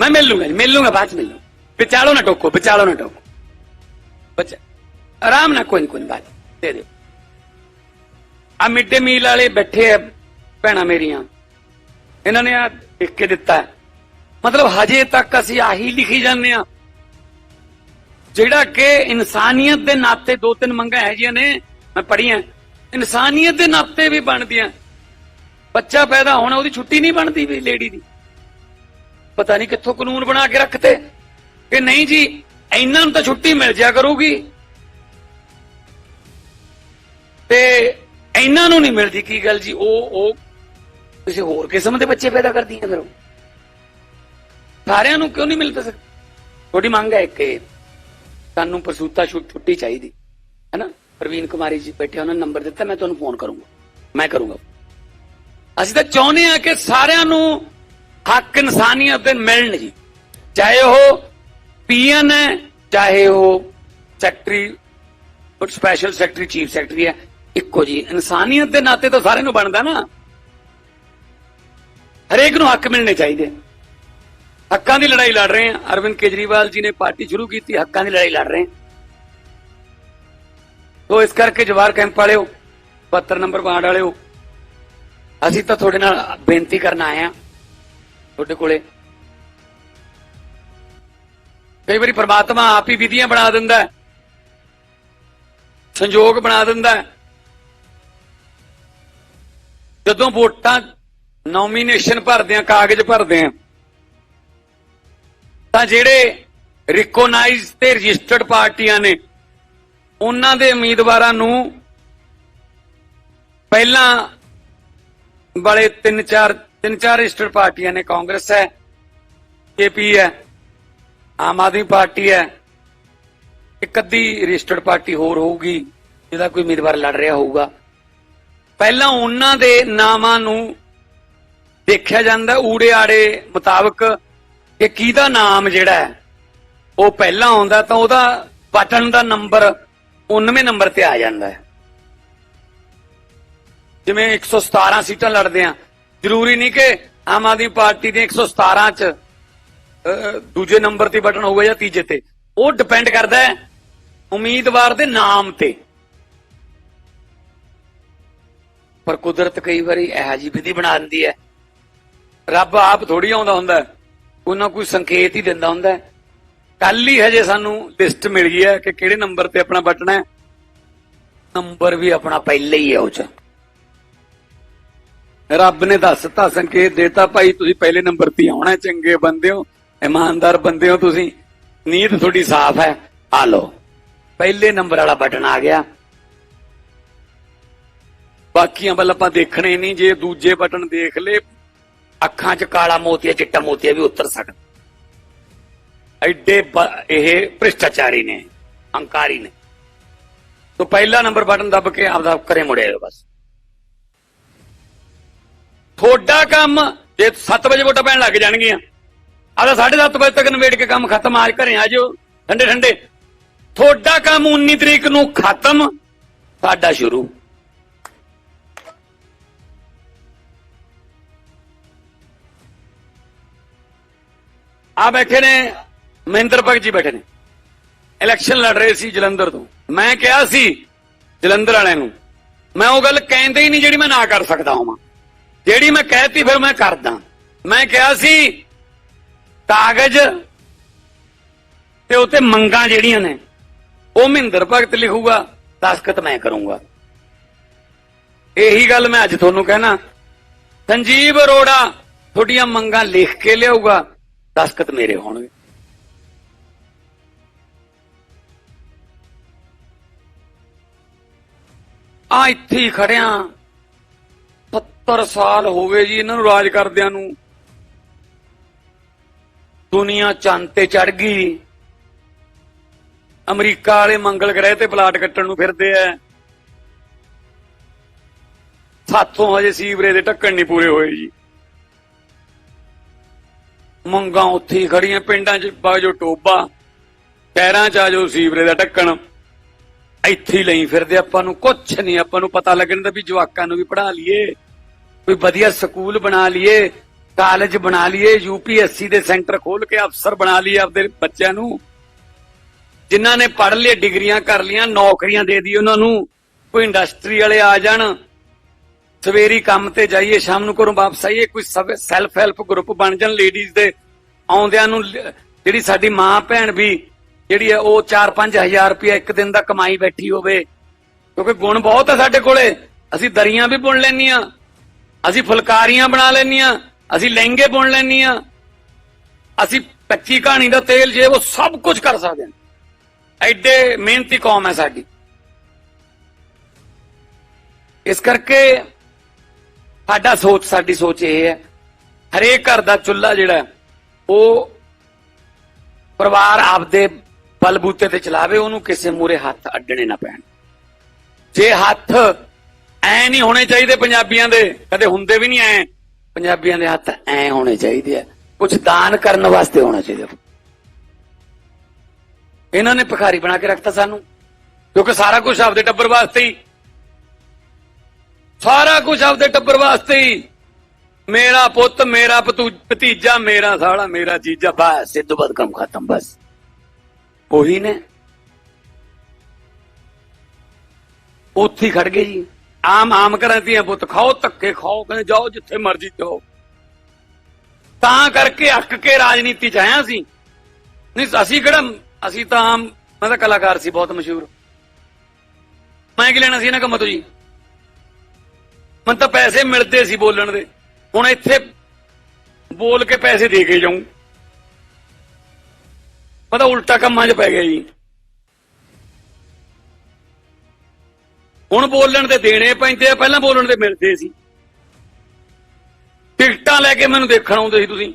ਮੈਂ ਮਿਲ ਲੂੰਗਾ ਜੀ ਮਿਲ ਲੂੰਗਾ ਬਾਅਦ ਚ ਮਿਲ ਲੂੰਗਾ। ਵਿਚਾਲੋ ਨਾ ਟੋਕੋ ਵਿਚਾਲੋ ਨਾ ਟੋਕੋ। ਬੱਚਾ ਆਰਾਮ ਨਾਲ ਕੋਈ ਨੀ, ਕੋਈ ਨੀ, ਬਾਅਦ ਚ ਦੇ ਦਿਓ। ਆ ਮਿੱਡੇ ਮੀਲ ਵਾਲੇ ਬੈਠੇ ਆ ਭੈਣਾਂ ਮੇਰੀਆਂ। ਇਹਨਾਂ ਨੇ ਆ ਲਿਖ ਕੇ ਦਿੱਤਾ ਮਤਲਬ ਹਜੇ ਤੱਕ ਅਸੀਂ ਆਹੀ ਲਿਖੀ ਜਾਂਦੇ ਆ ਜਿਹੜਾ ਕਿ ਇਨਸਾਨੀਅਤ ਦੇ ਨਾਤੇ ਦੋ ਤਿੰਨ ਮੰਗਾਂ ਹੈ ਜੀਆਂ ਨੇ ਮੈਂ ਪੜੀਆਂ ਇਨਸਾਨੀਅਤ ਦੇ ਨਾਤੇ ਵੀ ਬਣਦੀਆਂ। ਬੱਚਾ ਪੈਦਾ ਹੋਣਾ ਉਹਦੀ ਛੁੱਟੀ ਨਹੀਂ ਬਣਦੀ ਵੀ ਲੇਡੀ ਦੀ। ਪਤਾ ਨਹੀਂ ਕਿੱਥੋਂ ਕਾਨੂੰਨ ਬਣਾ ਕੇ ਰੱਖਤੇ। ਕਿ ਨਹੀਂ ਜੀ, ਇਹਨਾਂ ਨੂੰ ਤਾਂ ਛੁੱਟੀ ਮਿਲ ਜਾ ਕਰੂਗੀ। ਤੇ ਇਹਨਾਂ ਨੂੰ ਨਹੀਂ ਮਿਲਦੀ ਕੀ ਗੱਲ ਜੀ, ਉਹ ਉਹ ਕਿਸੇ ਹੋਰ ਕਿਸਮ ਦੇ ਬੱਚੇ ਪੈਦਾ ਕਰਦੀਆਂ ਫਿਰ ਸਾਰਿਆਂ ਨੂੰ ਕਿਉਂ ਨਹੀਂ ਮਿਲਦਾ ਸਕਦਾ ਤੁਹਾਡੀ ਮੰਗ ਹੈ ਕਿ ਸਾਨੂੰ ਪ੍ਰਸੂਤਾ ਛੁੱਟੀ ਚਾਹੀਦੀ ਹੈ ਨਾ ਪ੍ਰਵੀਨ ਕੁਮਾਰੀ ਜੀ ਬੈਠੇ, ਉਹਨਾਂ ਨੇ ਨੰਬਰ ਦਿੱਤਾ, ਮੈਂ ਤੁਹਾਨੂੰ ਫੋਨ ਕਰੂੰਗਾ। ਮੈਂ ਕਰੂੰਗਾ। ਅਸੀਂ ਤਾਂ ਚਾਹੁੰਦੇ ਆ ਕਿ ਸਾਰਿਆਂ ਨੂੰ ਹੱਕ ਇਨਸਾਨੀਅਤ ਦੇ ਮਿਲਣ ਜੀ ਚਾਹੇ ਉਹ ਪੀਐਨ ਹੈ, ਚਾਹੇ ਉਹ secretary special secretary chief secretary ਹੈ, ਇੱਕੋ ਜੀ ਇਨਸਾਨੀਅਤ ਦੇ ਨਾਤੇ ਤਾਂ ਸਾਰਿਆਂ ਨੂੰ ਬਣਦਾ ਨਾ। ਹਰੇਕ ਨੂੰ ਹੱਕ ਮਿਲਣੇ ਚਾਹੀਦੇ। ਹੱਕਾਂ ਦੀ ਲੜਾਈ ਲੜ ਰਹੇ ਹਾਂ। ਅਰਵਿੰਦ ਕੇਜਰੀਵਾਲ ਜੀ ਨੇ ਪਾਰਟੀ ਸ਼ੁਰੂ ਕੀਤੀ, ਹੱਕਾਂ ਦੀ ਲੜਾਈ ਲੜ ਰਹੇ ਤੋ ਇਸ ਕਰਕੇ ਜਵਾਰ ਕੈਂਪ ਵਾਲਿਓ 72 ਨੰਬਰ ਵਾਰਡ ਵਾਲਿਓ, ਅਸੀਂ ਤਾਂ ਤੁਹਾਡੇ ਨਾਲ ਬੇਨਤੀ ਕਰਨ ਆਏ ਆ ਤੁਹਾਡੇ ਕੋਲੇ। ਕਈ ਵਾਰੀ ਪ੍ਰਮਾਤਮਾ ਆਪ ਹੀ ਵਿਧੀਆਂ ਬਣਾ ਦਿੰਦਾ ਹੈ। ਸੰਜੋਗ ਬਣਾ ਦਿੰਦਾ ਹੈ। ਜਦੋਂ ਵੋਟਾਂ ਨੋਮੀਨੇਸ਼ਨ ਭਰਦੇ ਆ ਕਾਗਜ਼ ਭਰਦੇ ਆ ਤਾਂ ਜਿਹੜੇ ਰਿਕੋਗਨਾਈਜ਼ ਤੇ ਰਜਿਸਟਰਡ ਪਾਰਟੀਆਂ ਨੇ, ਉਹਨਾਂ ਦੇ ਉਮੀਦਵਾਰਾਂ ਨੂੰ ਪਹਿਲਾਂ ਵਾਲੇ ਤਿੰਨ ਚਾਰ ਤਿੰਨ ਚਾਰ ਰਜਿਸਟਰਡ ਪਾਰਟੀਆਂ ਨੇ, ਕਾਂਗਰਸ ਹੈ ਕੇਪੀ ਹੈ, ਆਮ ਆਦਮੀ ਪਾਰਟੀ ਹੈ, ਇੱਕ ਅੱਧੀ ਰਜਿਸਟਰਡ ਪਾਰਟੀ ਹੋਰ ਹੋਊਗੀ, ਜਿਹਦਾ ਕੋਈ ਉਮੀਦਵਾਰ ਲੜ ਰਿਹਾ ਹੋਊਗਾ। ਪਹਿਲਾਂ ਉਹਨਾਂ ਦੇ ਨਾਮਾਂ ਨੂੰ ਦੇਖਿਆ ਜਾਂਦਾ ਊੜੇ ਆੜੇ ਮੁਤਾਬਕ ਕਿ ਕਿਹਦਾ ਨਾਮ ਜਿਹੜਾ ਹੈ, ਉਹ ਪਹਿਲਾਂ ਆਉਂਦਾ ਤਾਂ ਉਹਦਾ ਬਟਨ ਦਾ ਨੰਬਰ 19ਵੇਂ ਨੰਬਰ ਤੇ ਆ ਜਾਂਦਾ ਹੈ। ਜਿਵੇਂ 117 ਸੀਟਾਂ ਲੜਦੇ ਆ ਜ਼ਰੂਰੀ ਨਹੀਂ ਕਿ ਆਮ ਆਦਮੀ ਪਾਰਟੀ ਦੇ 117 ਚ ਅਹ, ਦੂਜੇ ਨੰਬਰ ਤੇ ਬਟਨ ਹੋਊਗਾ ਜਾਂ ਤੀਜੇ ਤੇ। ਉਹ ਡਿਪੈਂਡ ਕਰਦਾ ਹੈ ਉਮੀਦਵਾਰ ਦੇ ਨਾਮ ਤੇ। ਪਰ ਕੁਦਰਤ ਕਈ ਵਾਰੀ ਇਹੋ ਜਿਹੀ ਵਿਧੀ ਬਣਾ ਦਿੰਦੀ ਹੈ। ਰੱਬ ਆਪ ਥੋੜੀ ਆਉਂਦਾ ਹੁੰਦਾ ਹੈ। ਉਹਨਾਂ ਕੋਈ ਸੰਕੇਤ ਹੀ ਦਿੰਦਾ ਹੁੰਦਾ ਕੱਲ ਹੀ ਹਜੇ ਸਾਨੂੰ ਲਿਸਟ ਮਿਲ ਗਈ ਹੈ ਕਿ ਕਿਹੜੇ ਨੰਬਰ ਤੇ ਆਪਣਾ ਬਟਨ ਹੈ। ਨੰਬਰ ਵੀ ਆਪਣਾ ਪਹਿਲੇ ਹੀ ਹੈ ਉਹ ਚ। ਰੱਬ ਨੇ ਦੱਸਤਾ ਸੰਕੇਤ ਦੇਤਾ ਭਾਈ, ਤੁਸੀਂ ਪਹਿਲੇ ਨੰਬਰ ਤੇ ਆਉਣਾ, ਚੰਗੇ ਬੰਦੇ ਹੋ, ਇਮਾਨਦਾਰ ਬੰਦੇ ਹੋ ਤੁਸੀਂ। ਨੀਤ ਤੁਹਾਡੀ ਸਾਫ਼ ਹੈ। ਆ ਲਓ। ਪਹਿਲੇ ਨੰਬਰ ਵਾਲਾ ਬਟਨ ਆ ਗਿਆ। ਬਾਕੀਆਂ ਵੱਲ ਆਪਾਂ ਦੇਖਣੇ ਨਹੀਂ, ਜੇ ਦੂਜੇ ਬਟਨ ਦੇਖ ਲੇ ਅੱਖਾਂ 'ਚ ਕਾਲਾ ਮੋਤੀਆ, ਚਿੱਟਾ ਮੋਤੀਆ ਵੀ ਉਤਰ ਸਕਦਾ। ਐਡੇ ਇਹ ਭ੍ਰਿਸ਼ਟਾਚਾਰੀ ਨੇ, ਹੰਕਾਰੀ ਨੇ। ਤੋਂ ਪਹਿਲਾ ਨੰਬਰ ਬਟਨ ਦੱਬ ਕੇ ਆਪਦਾ ਕਰੇ ਮੁੜਿਆ ਬਸ। ਤੁਹਾਡਾ ਕੰਮ ਜੇ 7 ਵਜੇ ਵੋਟਾਂ ਪੈਣ ਲੱਗ ਜਾਣਗੀਆਂ। ਆਦਾ 7:30 ਵਜੇ ਤੱਕ ਨਵੇੜ ਕੇ ਕੰਮ ਖਤਮ, ਆਜ ਘਰੇ ਆ ਜਾਓ, ਠੰਡੇ ਠੰਡੇ। ਤੁਹਾਡਾ ਕੰਮ 19 ਤਰੀਕ ਨੂੰ ਖਤਮ, ਸਾਡਾ ਸ਼ੁਰੂ। ਆ ਬੈਠੇ ਨੇ, ਮਹਿੰਦਰ ਭਗਤ ਜੀ ਬੈਠੇ ਨੇ। ਇਲੈਕਸ਼ਨ ਲੜ ਰਹੇ ਸੀ ਜਲੰਧਰ ਤੋਂ। ਮੈਂ ਕਿਹਾ ਸੀ ਜਲੰਧਰ ਵਾਲਿਆਂ ਨੂੰ, ਮੈਂ ਉਹ ਗੱਲ ਕਹਿੰਦੇ ਹੀ ਨਹੀਂ ਜਿਹੜੀ ਮੈਂ ਨਾ ਕਰ ਸਕਦਾ ਹਾਂ ਜਿਹੜੀ ਮੈਂ ਕਹਿਤੀ ਫਿਰ ਮੈਂ ਕਰਦਾ। ਮੈਂ ਕਿਹਾ ਸੀ, ਕਾਗਜ਼ ਤੇ ਉਤੇ ਮੰਗਾਂ ਜਿਹੜੀਆਂ ਨੇ, ਉਹ ਮਹਿੰਦਰ ਭਗਤ ਲਿਖੂਗਾ, ਦਸਖਤ ਮੈਂ ਕਰੂੰਗਾ। ਇਹੀ ਗੱਲ ਮੈਂ ਅੱਜ ਤੁਹਾਨੂੰ ਕਹਿਣਾ। ਸੰਜੀਵ ਅਰੋੜਾ ਤੁਹਾਡੀਆਂ ਮੰਗਾਂ ਲਿਖ ਕੇ ਲਿਆਊਗਾ, ਦਸਖਤ ਮੇਰੇ ਹੋਣਗੇ। ਆ ਇੱਥੇ ਹੀ ਖੜਿਆਂ। 70 ਸਾਲ ਹੋ ਗਏ ਜੀ ਇਹਨਾਂ ਨੂੰ ਰਾਜ ਕਰਦਿਆਂ ਨੂੰ। ਦੁਨੀਆ ਚੰਦ ਤੇ ਚੜ ਗਈ। ਅਮਰੀਕਾ ਵਾਲੇ ਮੰਗਲ ਗ੍ਰਹਿ ਤੇ ਪਲਾਟ ਕੱਟਣ ਨੂੰ ਫਿਰਦੇ ਐ। ਸਾਥੋਂ ਹਜੇ ਸੀਵਰੇ ਦੇ ਢੱਕਣ ਨਹੀਂ ਪੂਰੇ ਹੋਏ ਜੀ। ਮੰਗਾਂ ਉੱਥੇ ਹੀ ਖੜੀਆਂ ਪਿੰਡਾਂ 'ਚ ਬਾਜੋ ਟੋਬਾ, ਸ਼ਹਿਰਾਂ 'ਚ ਆਜੋ ਸੀਵਰੇ ਦਾ ਢੱਕਣ। ਇੱਥੇ ਹੀ ਲਈ ਫਿਰਦੇ ਆਪਾਂ ਨੂੰ। ਕੁਛ ਨਹੀਂ, ਆਪਾਂ ਨੂੰ ਪਤਾ ਲੱਗਣ ਦਾ ਵੀ ਜਵਾਕਾਂ ਨੂੰ ਵੀ ਪੜ੍ਹਾ ਲਈਏ। ਕੋਈ ਵਧੀਆ ਸਕੂਲ ਬਣਾ ਲਈਏ, ਕਾਲਜ ਬਣਾ ਲਈਏ ਯੂਪੀਐਸਸੀ ਦੇ ਸੈਂਟਰ ਖੋਲ ਕੇ ਅਫਸਰ ਬਣਾ ਲਈਏ ਆਪਦੇ ਬੱਚਿਆਂ ਨੂੰ। ਜਿਨ੍ਹਾਂ ਨੇ ਪੜ੍ਹ ਲਏ ਡਿਗਰੀਆਂ ਕਰ ਲੀਆਂ ਨੌਕਰੀਆਂ ਦੇ ਦੀ ਉਹਨਾਂ ਨੂੰ, ਕੋਈ ਇੰਡਸਟਰੀ ਵਾਲੇ ਆ ਜਾਣ, ਸਵੇਰੀ ਕੰਮ ਤੇ ਜਾਈਏ, ਸ਼ਾਮ ਨੂੰ ਘਰੋਂ ਵਾਪਸ ਆਈਏ, ਕੋਈ ਸੈਲਫ ਹੈਲਪ ਗਰੁੱਪ ਬਣ ਜਾਣ ਲੇਡੀਜ਼ ਦੇ, ਆਉਂਦਿਆਂ ਨੂੰ ਜਿਹੜੀ ਸਾਡੀ ਮਾਂ ਭੈਣ ਵੀ, ਜਿਹੜੀ ਹੈ ਉਹ 4-5000 ਰੁਪਏ ਇੱਕ ਦਿਨ ਦਾ ਕਮਾਈ ਬੈਠੀ ਹੋਵੇ, ਕਿਉਂਕਿ ਗੁਣ ਬਹੁਤ ਆ ਸਾਡੇ ਕੋਲੇ, ਅਸੀਂ ਦਰੀਆਂ ਵੀ ਬੁਣ ਲੈਣੀਆਂ ਅਸੀਂ ਫੁਲਕਾਰੀਆਂ ਬਣਾ ਲੈਣੀਆਂ ਅਸੀਂ ਲਹਿੰਗੇ ਬੁਣ ਲੈਣੀਆਂ ਅਸੀਂ ਕੱਚੀ ਕਹਾਣੀ ਦਾ ਤੇਲ ਜੇ ਉਹ ਸਭ ਕੁਝ ਕਰ ਸਕਦੇ ਹਾਂ। ਐਡੇ ਮਿਹਨਤੀ ਕੌਮ ਹੈ ਸਾਡੀ। ਇਸ ਕਰਕੇ ਸਾਡਾ ਸੋਚ, ਸਾਡੀ ਸੋਚ ਇਹ ਹੈ, ਹਰੇਕ ਘਰ ਦਾ ਚੁੱਲ੍ਹਾ ਜਿਹੜਾ ਉਹ ਪਰਿਵਾਰ ਆਪਦੇ ਬਲਬੂਤੇ ਤੇ ਚਲਾਵੇ, ਉਹਨੂੰ ਕਿਸੇ ਮੂਰੇ ਹੱਥ ਅੱਡਣੇ ਨਾ ਪੈਣ। ਜੇ ਹੱਥ ਐ ਨਹੀਂ ਹੋਣੇ ਚਾਹੀਦੇ ਪੰਜਾਬੀਆਂ ਦੇ। ਕਦੇ ਹੁੰਦੇ ਵੀ ਨਹੀਂ ਐ। ਪੰਜਾਬੀਆਂ ਦੇ ਹੱਥ ਐ ਹੋਣੇ ਚਾਹੀਦੇ ਆ। ਕੁਝ ਦਾਨ ਕਰਨ ਵਾਸਤੇ ਹੋਣਾ ਚਾਹੀਦਾ। ਇਹਨਾਂ ਨੇ ਭਿਖਾਰੀ ਬਣਾ ਕੇ ਰੱਖਤਾ ਸਾਨੂੰ। ਕਿਉਂਕਿ ਸਾਰਾ ਕੁਝ ਆਪਦੇ ਟੱਬਰ ਵਾਸਤੇ ਹੀ। ਸਾਰਾ ਕੁਝ ਆਪਦੇ ਟੱਬਰ ਵਾਸਤੇ ਹੀ। ਮੇਰਾ ਪੁੱਤ, ਮੇਰਾ ਭਤੀਜਾ, ਮੇਰਾ ਸਾਲਾ, ਮੇਰਾ ਜੀਜਾ, ਬਸ, ਸਿੱਧੂ ਬਦ ਕੰਮ ਖਤਮ, ਬਸ। ਉਹੀ ਨੇ। ਉੱਥੇ ਖੜ ਗਏ ਜੀ। ਆਮ ਆਮ ਕਰਾਂਤੀਆਂ ਪੁੱਤ ਖਾਓ, ਧੱਕੇ ਖਾਓ, ਕਹਿੰਦੇ ਜਾਓ ਜਿੱਥੇ ਮਰਜ਼ੀ ਜਾਓ। ਤਾਂ ਕਰਕੇ ਅੱਕ ਕੇ ਰਾਜਨੀਤੀ ਚ ਆਇਆ ਸੀ ਨਹੀਂ, ਅਸੀਂ ਕਿਹੜਾ, ਅਸੀਂ ਤਾਂ ਆਮ, ਮੈਂ ਤਾਂ ਕਲਾਕਾਰ ਸੀ, ਬਹੁਤ ਮਸ਼ਹੂਰ। ਮੈਂ ਕੀ ਲੈਣਾ ਸੀ ਇਹਨਾਂ ਕੰਮਾਂ ਤੋਂ ਜੀ? ਮਨ ਤਾਂ ਪੈਸੇ ਮਿਲਦੇ ਸੀ ਬੋਲਣ ਦੇ। ਹੁਣ ਇੱਥੇ ਬੋਲ ਕੇ ਪੈਸੇ ਦੇ ਕੇ ਜਾਉਂ ਮੈਂ ਤਾਂ ਉਲਟਾ ਕੰਮਾਂ 'ਚ ਪੈ ਗਿਆ ਜੀ। ਹੁਣ ਬੋਲਣ ਦੇ ਦੇਣੇ ਪੈਂਦੇ ਆ, ਪਹਿਲਾਂ ਬੋਲਣ ਦੇ ਮਿਲਦੇ ਸੀ। ਟਿਕਟਾਂ ਲੈ ਕੇ ਮੈਨੂੰ ਦੇਖਣ ਆਉਂਦੇ ਸੀ ਤੁਸੀਂ।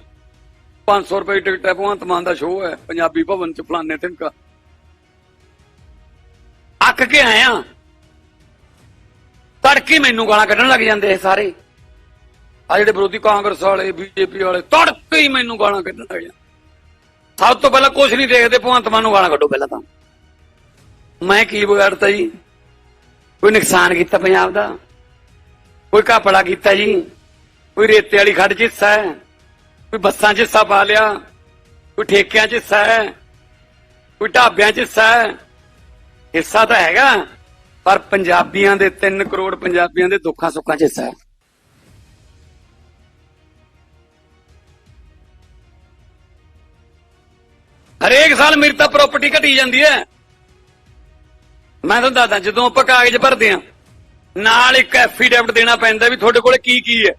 500 ਰੁਪਏ ਟਿਕਟ ਹੈ, ਭਗਵੰਤ ਮਾਨ ਦਾ ਸ਼ੋਅ ਹੈ, ਪੰਜਾਬੀ ਭਵਨ ਚ ਫਲਾਣੇ ਤਿੰਕਾ ਅੱਕ ਕੇ ਆਇਆ ਤੜਕੇ ਮੈਨੂੰ ਗਾਲਾਂ ਕੱਢਣ ਲੱਗ ਜਾਂਦੇ ਇਹ ਸਾਰੇ। ਆ ਜਿਹੜੇ ਵਿਰੋਧੀ ਕਾਂਗਰਸ ਵਾਲੇ, ਬੀਜੇਪੀ ਵਾਲੇ, ਤੜਕੇ ਹੀ ਮੈਨੂੰ ਗਾਲਾਂ ਕੱਢਣ ਲੱਗ ਜਾਂਦੇ। ਸਭ ਤੋਂ ਪਹਿਲਾਂ ਕੁਝ ਨਹੀਂ ਦੇਖਦੇ, ਭਗਵੰਤ ਮਾਨ ਨੂੰ ਗਾਲਾਂ ਕੱਢੋ ਪਹਿਲਾਂ ਤਾਂ। ਮੈਂ ਕੀ ਵਿਗਾੜਤਾ ਜੀ? ਕੋਈ ਨੁਕਸਾਨ ਕੀਤਾ ਪੰਜਾਬ ਦਾ? ਕੋਈ ਘਾਪੜਾ ਕੀਤਾ ਜੀ? ਕੋਈ ਰੇਤੇ ਵਾਲੀ ਖੱਡ 'ਚ ਹਿੱਸਾ ਹੈ? ਕੋਈ ਬੱਸਾਂ 'ਚ ਹਿੱਸਾ ਪਾ ਲਿਆ? ਕੋਈ ਠੇਕਿਆਂ 'ਚ ਹਿੱਸਾ ਹੈ? ਕੋਈ ਢਾਬਿਆਂ 'ਚ ਹਿੱਸਾ ਹੈ? ਹਿੱਸਾ ਤਾਂ ਹੈਗਾ, ਪਰ ਪੰਜਾਬੀਆਂ ਦੇ 3 ਕਰੋੜ ਪੰਜਾਬੀਆਂ ਦੇ ਦੁੱਖਾਂ ਸੁੱਖਾਂ 'ਚ ਹਿੱਸਾ ਹੈ। ਹਰੇਕ ਸਾਲ ਮੇਰੀ ਤਾਂ ਪ੍ਰਾਪਰਟੀ ਘਟੀ ਜਾਂਦੀ ਹੈ। ਮੈਂ ਤੁਹਾਨੂੰ ਦੱਸਦਾ, ਜਦੋਂ ਆਪਾਂ ਕਾਗਜ਼ ਭਰਦੇ ਆ ਨਾਲ ਇੱਕ ਐਫੀਡੈਵਿਟ ਦੇਣਾ ਪੈਂਦਾ ਵੀ ਤੁਹਾਡੇ ਕੋਲੇ ਕੀ ਕੀ ਹੈ।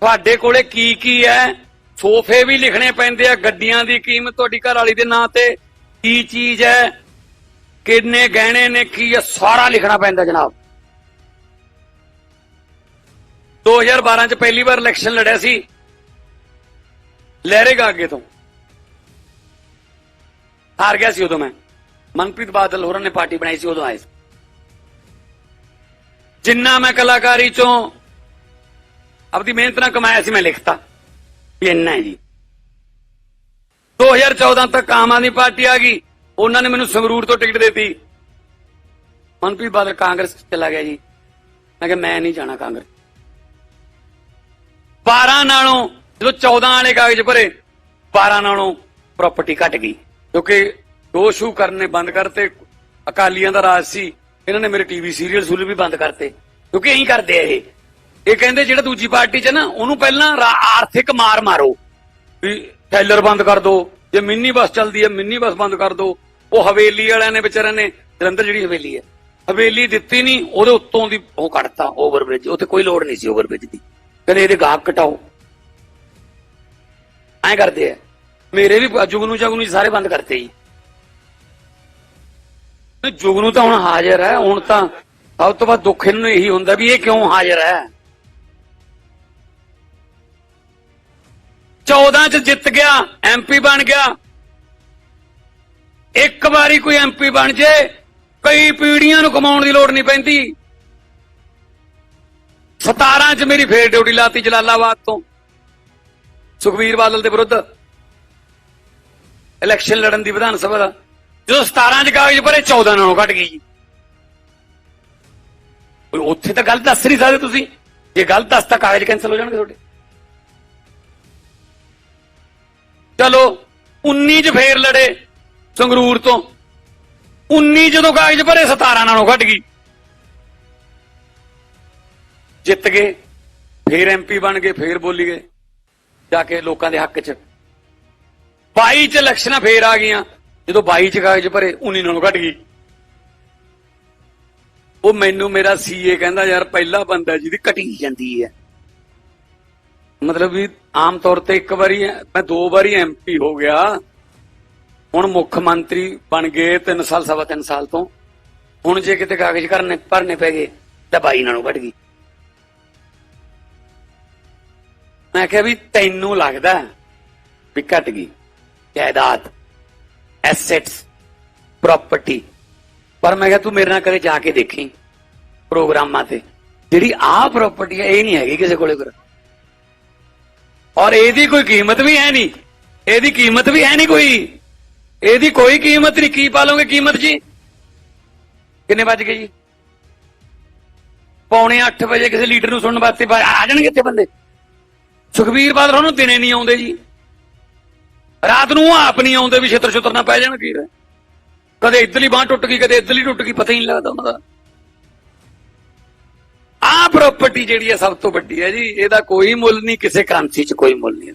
ਤੁਹਾਡੇ ਕੋਲੇ ਕੀ ਕੀ ਹੈ? ਸੋਫੇ ਵੀ ਲਿਖਣੇ ਪੈਂਦੇ ਆ, ਗੱਡੀਆਂ ਦੀ ਕੀਮਤ ਤੁਹਾਡੀ ਘਰ ਵਾਲੀ ਦੇ ਨਾਂ ਤੇ, ਕੀ ਚੀਜ਼ ਹੈ, ਕਿੰਨੇ ਗਹਿਣੇ ਨੇ, ਕੀ ਹੈ, ਸਾਰਾ ਲਿਖਣਾ ਪੈਂਦਾ ਜਨਾਬ। 2012 ਚ ਪਹਿਲੀ ਵਾਰ ਇਲੈਕਸ਼ਨ ਲੜਿਆ ਸੀ। ਲਹਿਰੇਗਾ ਅੱਗੇ ਤੋਂ। ਹਾਰ ਗਿਆ ਸੀ ਉਦੋਂ ਮੈਂ। ਮਨਪ੍ਰੀਤ ਬਾਦਲ ਹੋਰਾਂ ਨੇ ਪਾਰਟੀ ਬਣਾਈ ਸੀ, ਉਦੋਂ ਆਏ ਸੀ। ਜਿੰਨਾ ਮੈਂ ਕਲਾਕਾਰੀ ਚੋਂ ਆਪਦੀ ਮਿਹਨਤ ਨਾਲ ਕਮਾਇਆ ਸੀ, ਮੈਂ ਲਿਖਤਾ। ਵੀ ਇੰਨਾ ਹੈ ਜੀ। 2014 ਤੱਕ ਆਮ ਆਦਮੀ ਪਾਰਟੀ ਆ ਗਈ। ਉਹਨਾਂ ਨੇ ਮੈਨੂੰ ਸੰਗਰੂਰ ਤੋਂ ਟਿਕਟ ਦਿੱਤੀ। ਮਨਪ੍ਰੀਤ ਬਾਦਲ ਕਾਂਗਰਸ ਚਲਾ ਗਿਆ ਜੀ। ਮੈਂ ਕਿਹਾ, ਮੈਂ ਨਹੀਂ ਜਾਣਾ ਕਾਂਗਰਸ। 12 ਨਾਲੋਂ, ਜਦੋਂ 14 ਵਾਲੇ ਕਾਗਜ਼ ਭਰੇ 12 ਨਾਲੋਂ ਪ੍ਰਾਪਰਟੀ ਘਟ ਗਈ। ਕਿਉਂਕਿ ਦੋ ਸ਼ੂ ਕਰਨੇ ਬੰਦ ਕਰਤੇ, ਅਕਾਲੀਆਂ ਦਾ ਰਾਜ ਸੀ, ਇਹਨਾਂ ਨੇ ਮੇਰੇ ਟੀਵੀ ਸੀਰੀਅਲ ਸੁਲ ਵੀ ਬੰਦ ਕਰਤੇ, ਕਿਉਂਕਿ ਇਹੀ ਕਰਦੇ ਆ ਇਹ। ਇਹ ਕਹਿੰਦੇ ਜਿਹੜਾ ਦੂਜੀ ਪਾਰਟੀ 'ਚ ਨਾ, ਉਹਨੂੰ ਪਹਿਲਾਂ ਆਰਥਿਕ ਮਾਰ ਮਾਰੋ, ਵੀ ਟੈਲਰ ਬੰਦ ਕਰ ਦੋ, ਜੇ ਮਿੰਨੀ ਬੱਸ ਚੱਲਦੀ ਹੈ, ਮਿੰਨੀ ਬੱਸ ਬੰਦ ਕਰ ਦੋ, ਉਹ ਹਵੇਲੀ ਵਾਲਿਆਂ ਨੇ ਵਿਚਾਰਿਆਂ ਨੇ, ਜਲੰਧਰ ਜਿਹੜੀ ਹਵੇਲੀ ਹੈ, ਹਵੇਲੀ ਦਿੱਤੀ ਨਹੀਂ, ਉਹਦੇ ਉੱਤੋਂ ਦੀ ਉਹ ਕੱਢਤਾ, ਓਵਰਬ੍ਰਿਜ, ਉੱਥੇ ਕੋਈ ਲੋੜ ਨਹੀਂ ਸੀ ਓਵਰਬ੍ਰਿਜ ਦੀ। ਕਹਿੰਦੇ ਇਹਦੇ ਗਾਹਕ ਘਟਾਓ ਐਂ ਕਰਦੇ ਆ। ਮੇਰੇ ਵੀ ਜੁਗਨੂ ਜਗਨੂ ਸਾਰੇ ਬੰਦ ਕਰਤੇ ਜੀ। ਜੁਗਨੂ ਤਾਂ ਹੁਣ ਹਾਜ਼ਰ ਹੈ, ਹੁਣ ਤਾਂ ਸਭ ਤੋਂ ਵੱਧ ਦੁੱਖ ਇਹਨੂੰ ਇਹੀ ਹੁੰਦਾ ਵੀ ਇਹ ਕਿਉਂ ਹਾਜ਼ਰ ਹੈ? 14 ਚ ਜਿੱਤ ਗਿਆ ਐਮਪੀ ਬਣ ਗਿਆ। ਇੱਕ ਵਾਰੀ ਕੋਈ ਐਮਪੀ ਬਣ ਜੇ, ਕਈ ਪੀੜੀਆਂ ਨੂੰ ਕਮਾਉਣ ਦੀ ਲੋੜ ਨਹੀਂ ਪੈਂਦੀ। 17 ਚ ਮੇਰੀ ਫੇਰ ਡਿਊਟੀ ਲਾਤੀ ਜਲਾਲਾਬਾਦ ਤੋਂ। ਸੁਖਵੀਰ ਬਾਦਲ ਦੇ ਵਿਰੁੱਧ। ਇਲੈਕਸ਼ਨ ਲੜਨ ਦੀ ਵਿਧਾਨ ਸਭਾ ਦਾ। ਜਦੋਂ 17 ਚ ਕਾਗਜ਼ ਭਰੇ 14 ਨਾਲੋਂ ਘਟ ਗਈ ਜੀ। ਉੱਥੇ ਤਾਂ ਗੱਲ ਦੱਸ ਨਹੀਂ ਸਕਦੇ ਤੁਸੀਂ। ਜੇ ਗੱਲ ਦੱਸਤਾ ਕਾਗਜ਼ ਕੈਨਸਲ ਹੋ ਜਾਣਗੇ ਤੁਹਾਡੇ। ਚਲੋ 19 ਚ ਫੇਰ ਲੜੇ ਸੰਗਰੂਰ ਤੋਂ। 19 ਜਦੋਂ ਕਾਗਜ਼ ਭਰੇ 17 ਨਾਲੋਂ ਘਟ ਗਈ। ਜਿੱਤ ਗਏ, ਫੇਰ ਐਮਪੀ ਬਣ ਗਏ, ਫੇਰ ਬੋਲੀ ਗਏ। ਜਾ ਕੇ ਲੋਕਾਂ ਦੇ ਹੱਕ 'ਚ। 22 ਚ ਇਲੈਕਸ਼ਨਾਂ ਫੇਰ ਆ ਗਈਆਂ। ਜਦੋਂ 22 ਚ ਕਾਗਜ਼ ਭਰੇ 19 ਨਾਲੋਂ ਘਟ ਗਈ। ਉਹ ਮੈਨੂੰ ਮੇਰਾ ਸੀਏ ਕਹਿੰਦਾ, ਯਾਰ, ਪਹਿਲਾ ਬੰਦਾ ਜਿਹਦੀ ਘਟੀ ਜਾਂਦੀ ਹੈ। ਮਤਲਬ ਵੀ ਆਮ ਤੌਰ ਤੇ ਇੱਕ ਵਾਰੀ ਮੈਂ ਦੋ ਵਾਰੀ ਐਮਪੀ ਹੋ ਗਿਆ। ਹੁਣ ਮੁੱਖ ਮੰਤਰੀ ਬਣ ਗਏ 3 ਸਾਲ, ਸਵਾ 3 ਸਾਲ ਤੋਂ। ਹੁਣ ਜੇ ਕਿਤੇ ਕਾਗਜ਼ ਕਰਨੇ, ਭਰਨੇ ਪੈ ਗਏ, ਤਾਂ 22 ਨਾਲੋਂ ਘਟ ਗਈ। ਮੈਂ ਕਿਹਾ ਵੀ ਤੈਨੂੰ ਲੱਗਦਾ ਵੀ ਘਟ ਗਈ ਜਾਇਦਾਦ। ਐਸੈਟਸ ਪ੍ਰਾਪਰਟੀ ਪਰ ਮੈਂ ਕਿਹਾ ਤੂੰ ਮੇਰੇ ਨਾਲ ਕਦੇ ਜਾ ਕੇ ਦੇਖੀ ਪ੍ਰੋਗਰਾਮਾਂ ਤੇ? ਜਿਹੜੀ ਆਹ ਪ੍ਰਾਪਰਟੀ ਹੈ, ਇਹ ਨਹੀਂ ਹੈਗੀ ਕਿਸੇ ਕੋਲੇ ਕਰ ਔਰ ਇਹਦੀ ਕੋਈ ਕੀਮਤ ਵੀ ਹੈ ਨਹੀਂ। ਇਹਦੀ ਕੀਮਤ ਵੀ ਹੈ ਨਹੀਂ ਕੋਈ। ਇਹਦੀ ਕੋਈ ਕੀਮਤ ਨਹੀਂ। ਕੀ ਪਾ ਲਓਗੇ ਕੀਮਤ ਜੀ? ਕਿੰਨੇ ਵੱਜ ਗਏ ਜੀ? ਪੌਣੇ 8 ਵਜੇ ਕਿਸੇ ਲੀਡਰ ਨੂੰ ਸੁਣਨ ਵਾਸਤੇ ਆ ਜਾਣਗੇ ਇੱਥੇ ਬੰਦੇ। ਸੁਖਬੀਰ ਬਾਦਲ ਉਹਨੂੰ ਦਿਨੇ ਨਹੀਂ ਆਉਂਦੇ ਜੀ। ਰਾਤ ਨੂੰ ਆਪ ਨਹੀਂ ਆਉਂਦੇ ਵੀ ਛਿੱਤਰ ਛੁੱਤਰ ਨਾ ਪੈ ਜਾਣ ਕੀ ਕਦੇ ਇਧਰਲੀ ਬਾਹ ਟੁੱਟ ਗਈ, ਕਦੇ ਇਧਰਲੀ ਟੁੱਟ ਗਈ, ਪਤਾ ਹੀ ਨਹੀਂ ਲੱਗਦਾ ਉਹਨਾਂ ਦਾ। ਆਹ ਪ੍ਰਾਪਰਟੀ ਜਿਹੜੀ ਹੈ ਸਭ ਤੋਂ ਵੱਡੀ ਹੈ ਜੀ, ਇਹਦਾ ਕੋਈ ਮੁੱਲ ਨਹੀਂ, ਕਿਸੇ ਕਰੰਸੀ 'ਚ ਕੋਈ ਮੁੱਲ ਨਹੀਂ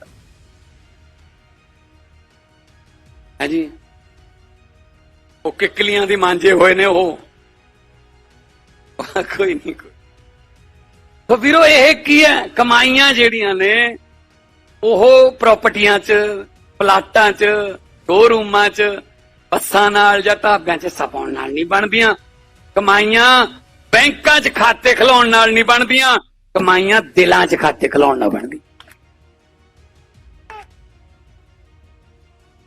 ਹੈ ਜੀ? ਉਹ ਕਿੱਕਲੀਆਂ ਦੀ ਮਾਂਜੇ ਹੋਏ ਨੇ ਉਹ। ਕੋਈ ਨਹੀਂ, ਕੋਈ। ਤਾਂ ਵੀਰੋ, ਇਹ ਕੀ ਹੈ? ਕਮਾਈਆਂ ਜਿਹੜੀਆਂ ਨੇ, ਉਹ ਪ੍ਰਾਪਰਟੀਆਂ 'ਚ ਪਲਾਟਾਂ 'ਚ ਸ਼ੋਰੂਮਾਂ 'ਚ, ਬੱਸਾਂ ਨਾਲ ਜਾਂ ਢਾਬਿਆਂ 'ਚ ਸਪਾਉਣ ਨਾਲ ਨਹੀਂ ਬਣਦੀਆਂ। ਕਮਾਈਆਂ ਬੈਂਕਾਂ 'ਚ ਖਾਤੇ ਖਲਾਉਣ ਨਾਲ ਨਹੀਂ ਬਣਦੀਆਂ। ਕਮਾਈਆਂ ਦਿਲਾਂ 'ਚ ਖਾਤੇ ਖਲਾਉਣ ਨਾਲ ਬਣਦੀਆਂ।